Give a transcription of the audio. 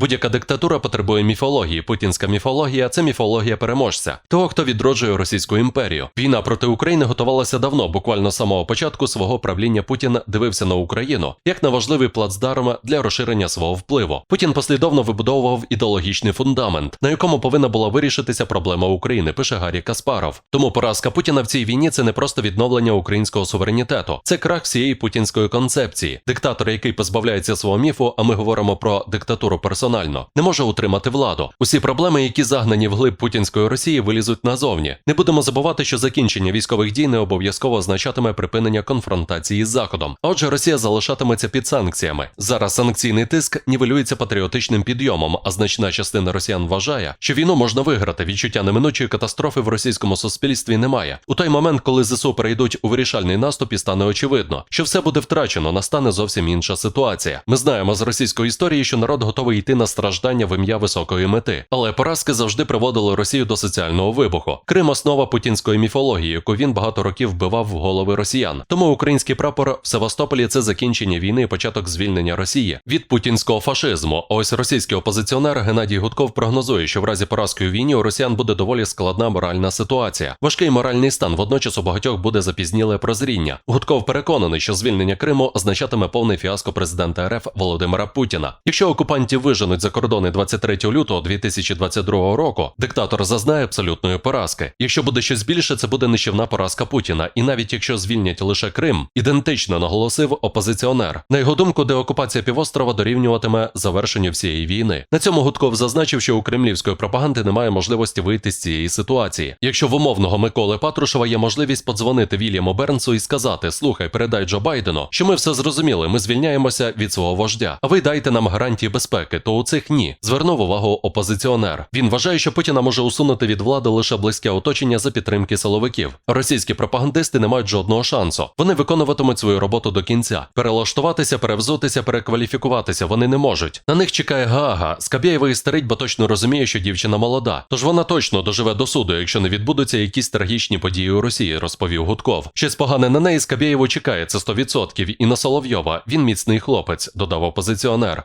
Будь-яка диктатура потребує міфології. Путінська міфологія це міфологія переможця, того, хто відроджує Російську імперію. Війна проти України готувалася давно, буквально з самого початку свого правління Путін дивився на Україну як на важливий плацдарм для розширення свого впливу. Путін послідовно вибудовував ідеологічний фундамент, на якому повинна була вирішитися проблема України, пише Гаррі Каспаров. Тому поразка Путіна в цій війні це не просто відновлення українського суверенітету, це крах всієї путінської концепції. Диктатор, який позбавляється свого міфу, а ми говоримо про диктатуру персонально, не може утримати владу. Усі проблеми, які загнані вглиб путінської Росії, вилізуть назовні. Не будемо забувати, що закінчення військових дій не обов'язково означатиме припинення конфронтації з Заходом. Отже, Росія залишатиметься під санкціями. Зараз санкційний тиск нівелюється патріотичним підйомом, а значна частина росіян вважає, що війну можна виграти. Відчуття неминучої катастрофи в російському суспільстві немає. У той момент, коли ЗСУ перейдуть у вирішальний наступ, і стане очевидно, що все буде втрачено, настане зовсім інша ситуація. Ми знаємо з російської історії, що народ готовий йти на страждання в ім'я високої мети, але поразки завжди приводили Росію до соціального вибуху. Крим основа путінської міфології, яку він багато років вбивав в голови росіян. Тому український прапор в Севастополі це закінчення війни і початок звільнення Росії від путінського фашизму. Ось російський опозиціонер Геннадій Гудков прогнозує, що в разі поразки у війні у росіян буде доволі складна моральна ситуація. Важкий моральний стан водночас у багатьох буде запізніле прозріння. Гудков переконаний, що звільнення Криму означатиме повний фіаско президента РФ Володимира Путіна. Якщо окупантів виженуть за кордони 23 лютого 2022 року, диктатор зазнає абсолютної поразки. Якщо буде щось більше, це буде нищівна поразка Путіна. І навіть якщо звільнять лише Крим, ідентично наголосив опозиціонер. На його думку, деокупація півострова дорівнюватиме завершенню всієї війни. На цьому Гудков зазначив, що у кремлівської пропаганди немає можливості вийти з цієї ситуації. Якщо в умовного Миколи Патрушева є можливість подзвонити Вільяму Бернсу і сказати: Слухай, передай Джо Байдену, що ми все зрозуміли, ми звільняємося від свого вождя. А ви дайте нам гарантії безпеки, то у цих ні. Звернув увагу опозиціонер. Він вважає, що Путіна може усунути від влади лише близьке оточення за підтримки силовиків. Російські пропагандисти не мають жодного шансу. Вони виконуватимуть свою роботу до кінця. Перелаштуватися, перевзутися, перекваліфікуватися вони не можуть. На них чекає Гага. Скабєєва істерить, бо точно розуміє, що дівчина молода. Тож вона точно доживе до суду, якщо не відбудуться якісь трагічні події у Росії, розповів Гудков. Щось погане на неї Скабєєву чекає, це 100%. І на Соловйова він міцний хлопець, додав опозиціонер.